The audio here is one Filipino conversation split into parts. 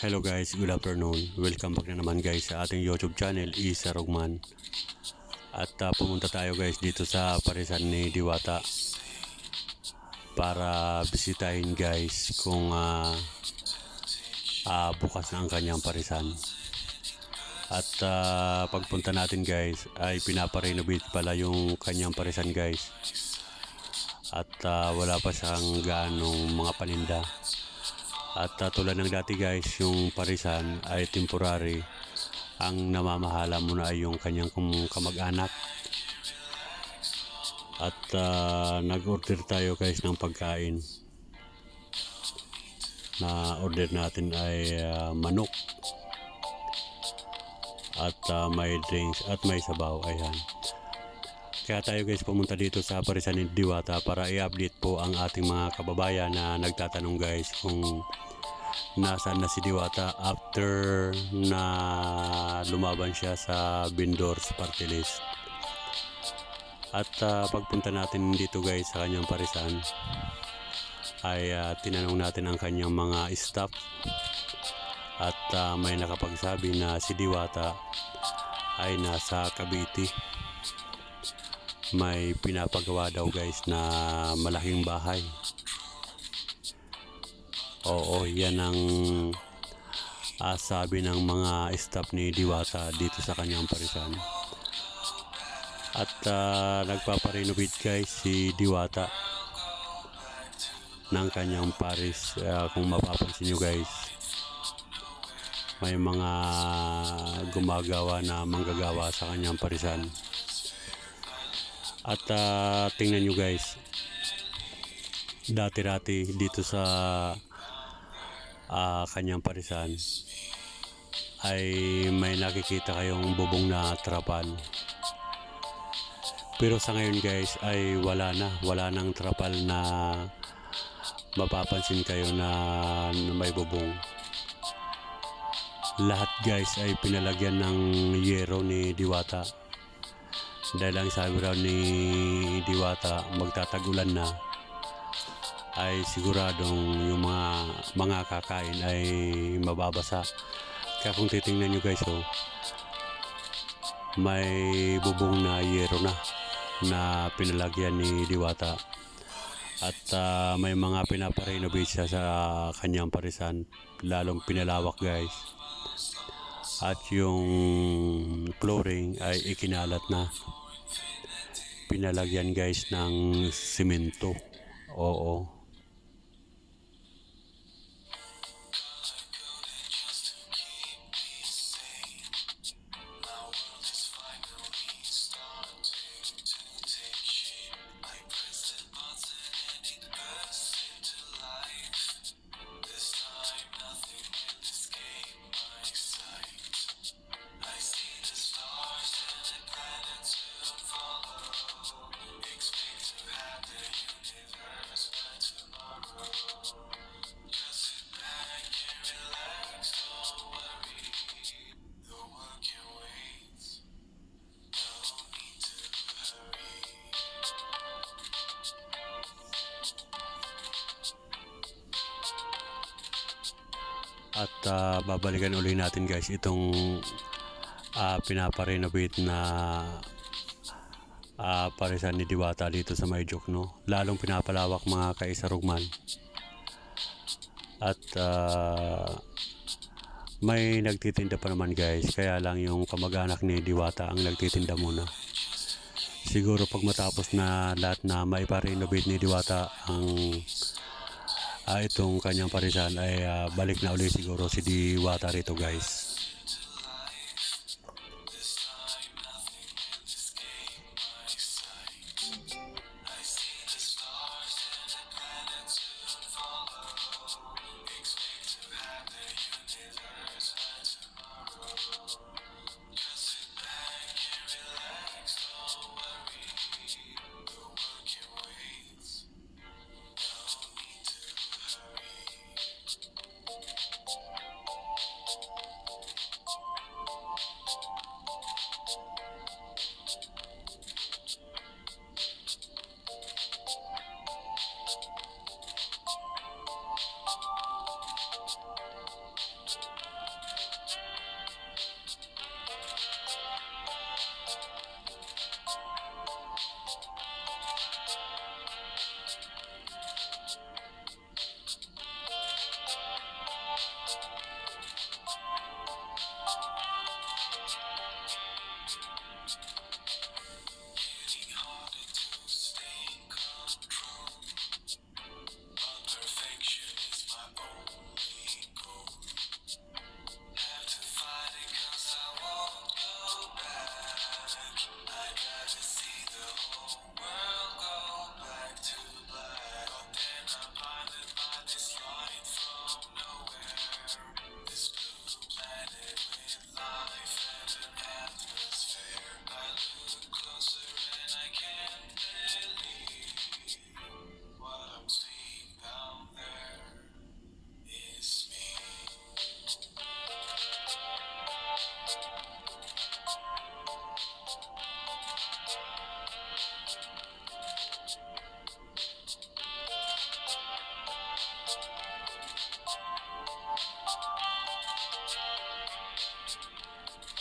Hello guys, good afternoon. Welcome back na naman guys sa ating YouTube channel, Isa Rugman. At ah, pumunta tayo guys dito sa parisan ni Diwata para bisitahin guys kung ah, ah, bukas na ang kanyang parisan. At ah, pagpunta natin guys ay pinaparenovate pala yung kanyang parisan guys. At ah, wala pa siyang ganong mga paninda. At uh, tulad ng dati guys, yung parisan ay temporary. Ang namamahala muna ay yung kanyang kamag-anak. At uh, nag-order tayo guys ng pagkain. Na order natin ay uh, manok. At uh, may drinks at may sabaw. Ayan. Kaya tayo guys pumunta dito sa Parisan ni Diwata para i-update po ang ating mga kababayan na nagtatanong guys kung nasaan na si Diwata after na lumaban siya sa Bindors Party List. At ah, pagpunta natin dito guys sa kanyang parisan ay ah, tinanong natin ang kanyang mga staff at ah, may nakapagsabi na si Diwata ay nasa Cavite may pinapagawa daw guys na malaking bahay. Oo, yan ang ah, sabi ng mga staff ni Diwata dito sa kanyang parisan. At ah, nagpaparenovate guys si Diwata ng kanyang paris. Ah, kung mapapansin nyo guys, may mga gumagawa na manggagawa sa kanyang parisan. At ah, tingnan nyo guys, dati-rati dito sa ah, kanyang parisan ay may nakikita kayong bubong na trapal. Pero sa ngayon guys ay wala na, wala nang trapal na mapapansin kayo na may bubong. Lahat guys ay pinalagyan ng yero ni Diwata. Dahil ang sabi raw ni Diwata magtatagulan na ay siguradong yung mga mga kakain ay mababasa. Kaya kung titingnan nyo guys, oh, may bubong na yero na na pinalagyan ni Diwata. At ah, may mga pinaparenovate siya sa kanyang parisan. Lalong pinalawak guys. At yung flooring ay ikinalat na. Pinalagyan guys ng simento. Oo. At ah, babalikan uli natin guys itong ah, pinaparenovate na ah, parisan ni Diwata dito sa Mayjok no. Lalong pinapalawak mga kaisarugman. At ah, may nagtitinda pa naman guys kaya lang yung kamag-anak ni Diwata ang nagtitinda muna. Siguro pag matapos na lahat na maiparenovate ni Diwata ang ah, itong kanyang parisan ay ah, balik na uli siguro si Diwata rito guys.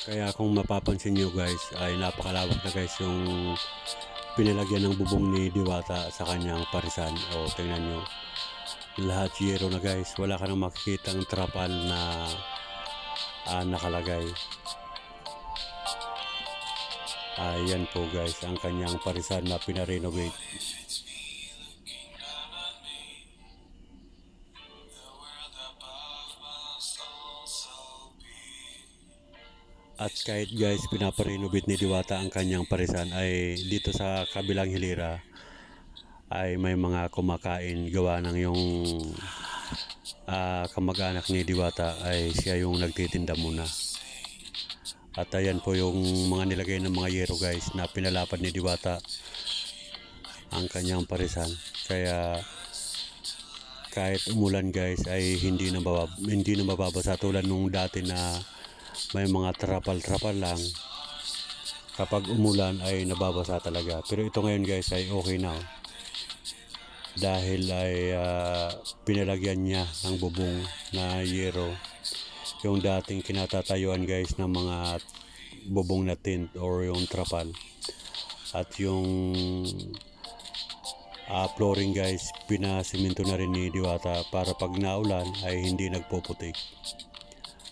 Kaya kung mapapansin nyo guys ay napakalawak na guys yung pinalagyan ng bubong ni Diwata sa kanyang parisan. O tingnan nyo. Lahat yero na guys. Wala ka nang makikitang trapal na ah, nakalagay. Ayan po guys ang kanyang parisan na pinarenovate. At kahit guys pinaparenovate ni Diwata ang kanyang parisan ay dito sa kabilang hilira ay may mga kumakain gawa ng yung ah, kamag-anak ni Diwata ay siya yung nagtitinda muna. At ayan po yung mga nilagay ng mga yero guys na pinalapad ni Diwata ang kanyang parisan. Kaya kahit umulan guys ay hindi na babab, hindi na mababasa tulad nung dati na may mga trapal-trapal lang. Kapag umulan ay nababasa talaga. Pero ito ngayon guys ay okay na. oh. Dahil ay ah, pinalagyan niya ng bubong na yero yung dating kinatatayuan guys ng mga bubong na tint or yung trapal at yung ah, flooring guys pinasiminto na rin ni Diwata para pag naulan ay hindi nagpuputik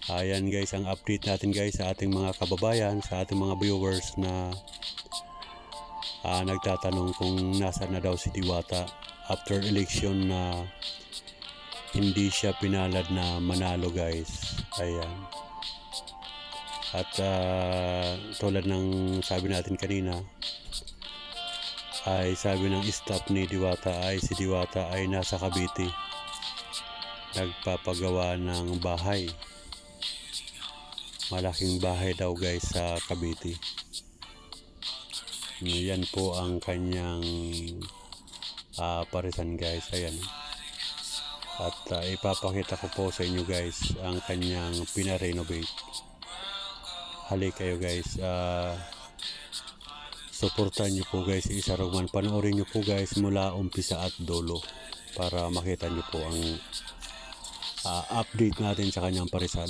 ayan guys ang update natin guys sa ating mga kababayan sa ating mga viewers na ah, nagtatanong kung nasa na daw si Diwata after election na hindi siya pinalad na manalo guys. Ayan. At ah, tulad ng sabi natin kanina ay sabi ng staff ni Diwata ay si Diwata ay nasa Cavite. Nagpapagawa ng bahay malaking bahay daw guys sa Cavite yan po ang kanyang ah, parisan guys ayan at ah, ipapakita ko po sa inyo guys ang kanyang pinarenovate. Halik kayo guys. ah suportahan nyo po guys Isa Rogman. Panoorin nyo po guys mula umpisa at dulo para makita nyo po ang ah, update natin sa kanyang parisan.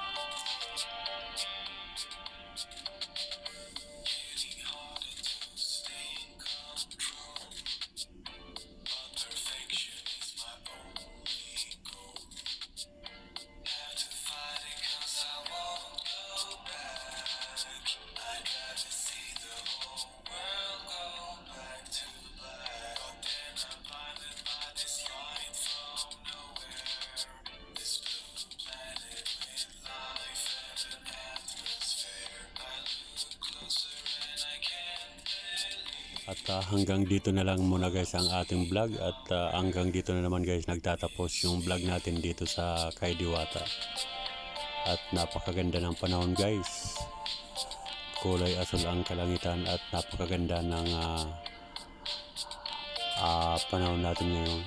Thank you. At ah, hanggang dito na lang muna guys ang ating vlog at ah, hanggang dito na naman guys nagtatapos yung vlog natin dito sa kay Diwata. At napakaganda ng panahon guys. Kulay asul ang kalangitan at napakaganda ng ah, ah, panahon natin ngayon.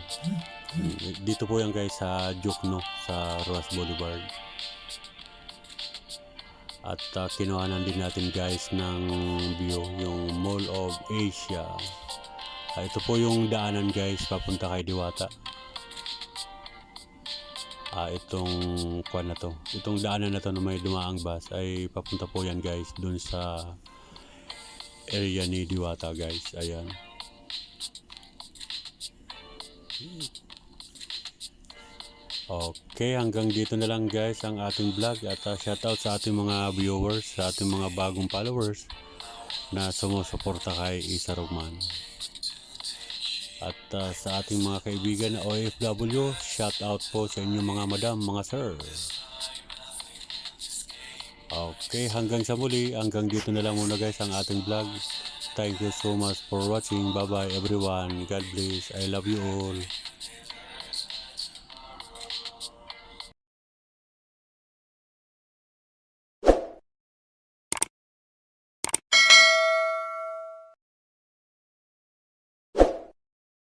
Dito po yan guys sa Jukno sa Roas Boulevard. At uh, kinuhanan din natin guys ng view, of Asia. Ah, ito po yung daanan guys papunta kay Diwata. Ah, itong kuan na to. Itong daanan na to na may dumaang bus ay papunta po yan guys dun sa area ni Diwata guys. Ayan. Okay, hanggang dito na lang guys ang ating vlog at uh, shoutout sa ating mga viewers, sa ating mga bagong followers na sumusuporta kay Isa Roman. At uh, sa ating mga kaibigan na OFW, shoutout po sa inyong mga madam, mga sir. Okay, hanggang sa muli, hanggang dito na lang muna guys ang ating vlog. Thank you so much for watching. Bye bye everyone. God bless. I love you all.